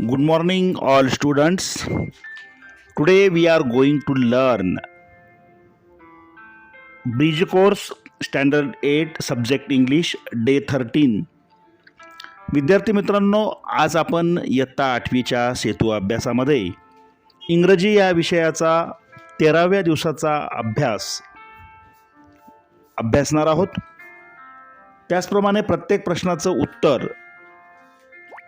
Good morning, all students. Today we are going to learn Bridge Course standard eight subject English day thirteen विद्यार्थी मित्रांनो आज आपण इयत्ता आठवीच्या सेतू अभ्यासामध्ये इंग्रजी या विषयाचा तेराव्या दिवसाचा अभ्यास अभ्यासणार आहोत त्याचप्रमाणे प्रत्येक प्रश्नाचं उत्तर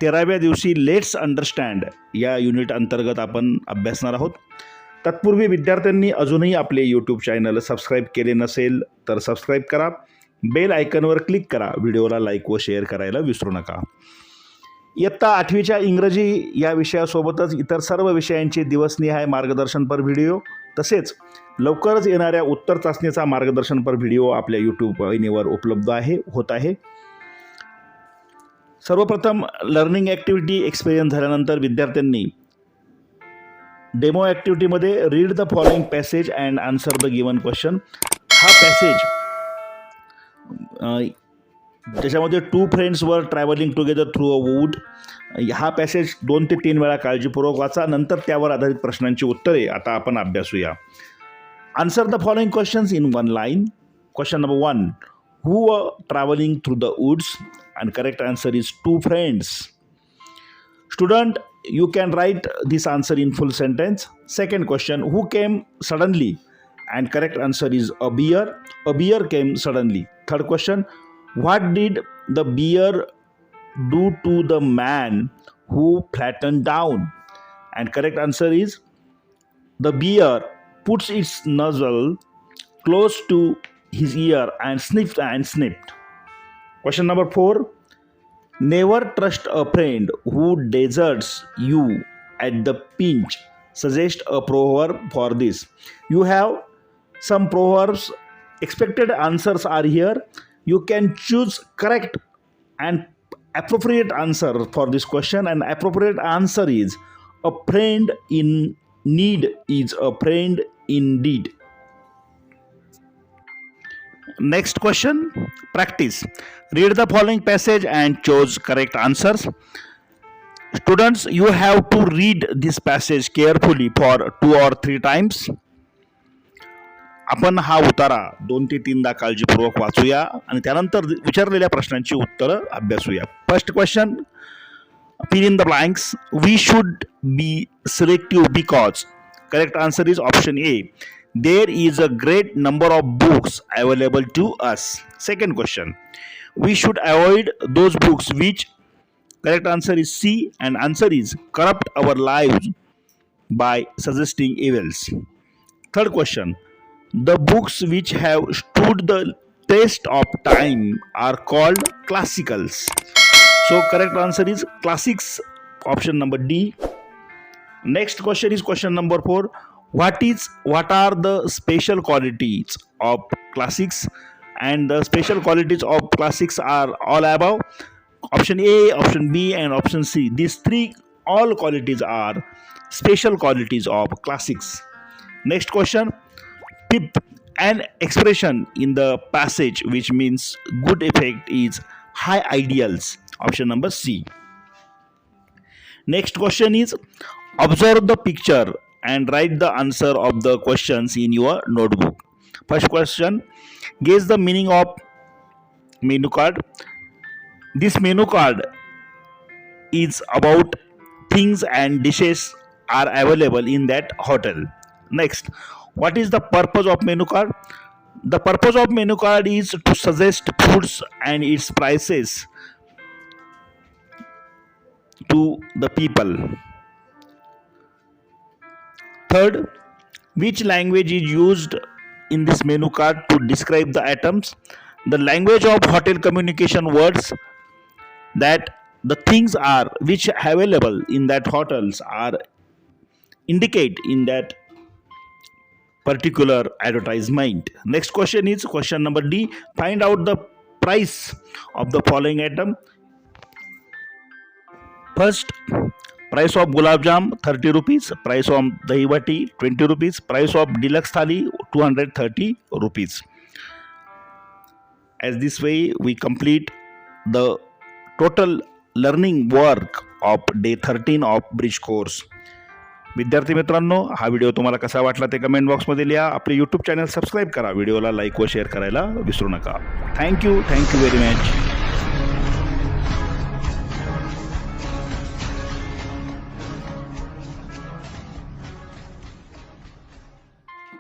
तेराव्या दिवशी लेट्स अंडरस्टँड या युनिट अंतर्गत आपण अभ्यासणार आहोत. तत्पूर्वी विद्यार्थ्यांनी अजूनही आपले यूट्यूब चॅनल सबस्क्राईब केले नसेल तर सबस्क्राईब करा. बेल आयकनवर क्लिक करा. व्हिडिओला लाईक व शेअर करायला विसरू नका. इयत्ता आठवीच्या इंग्रजी या विषयासोबतच इतर सर्व विषयांचे दिवसनिहाय मार्गदर्शनपर व्हिडिओ तसेच लवकरच येणाऱ्या उत्तर चाचणीचा मार्गदर्शनपर व्हिडिओ आपल्या यूट्यूब वाहिनीवर उपलब्ध आहे होत आहे. सर्वप्रथम लर्निंग ॲक्टिव्हिटी एक्सपिरियन्स झाल्यानंतर विद्यार्थ्यांनी demo ॲक्टिव्हिटीमध्ये read the following passage and answer the given question हा पॅसेज त्याच्यामध्ये two friends were travelling together through a wood हा पॅसेज दोन ते तीन वेळा काळजीपूर्वक वाचा नंतर त्यावर आधारित प्रश्नांची उत्तरे. आता आपण अभ्यासूया. Answer the following questions in one line question number one who were traveling through the woods? And correct answer is two friends. Student you can write this answer in full sentence. Second question who came suddenly? And correct answer is a bear. A bear came suddenly. Third question what did the bear do to the man who flattened down? And correct answer is the bear puts its nozzle close to his ear and sniffed and sniffed. Question number four Never trust a friend who deserts you at the pinch. Suggest a proverb for this. You have some proverbs. Expected answers are here. You can choose correct and appropriate answer for this question. And appropriate answer is a friend in need is a friend indeed. Next question practice read the following passage and choose correct answers students you have to read this passage carefully for two or three times आपण हा उतारा दोन ते तीनदा काळजीपूर्वक वाचूया आणि त्यानंतर विचारलेल्या प्रश्नांची उत्तरं अभ्यासूया. First question fill in the blanks we should be selective because correct answer is option A there is a great number of books available to us. Second question. We should avoid those books which correct answer is c and answer is corrupt our lives by suggesting evils. Third question. The books which have stood the test of time are called classicals. So correct answer is classics option number d. Next question is question number 4 what is what are the special qualities of classics? And the special qualities of classics are all above. Option a option b and option c. These three all qualities are special qualities of classics. Next question. Pip an expression in the passage which means good effect is high ideals. Option number c. Next question is observe the picture and write the answer of the questions in your notebook. First question guess the meaning of menu card. This menu card is about things and dishes are available in that hotel. Next what is the purpose of menu card? The purpose of menu card is to suggest foods and its prices to the people third which language is used in this menu card to describe the items the language of hotel communication words that the things are which available in that hotels are indicate in that particular advertisement. Next question is question number d. Find out the price of the following item first price of gulab jamun thirty rupees price of dahi vati twenty rupees price of deluxe thali two hundred thirty rupees as this way we complete the total learning work of day thirteen of bridge course विद्यार्थी मित्रांनो हा video तुम्हाला कसा वाटला ते comment बॉक्समध्ये लिहा. आपले यूट्यूब चॅनल सबस्क्राईब करा. व्हिडिओला लाईक व शेअर करायला विसरू नका. Thank you thank you very much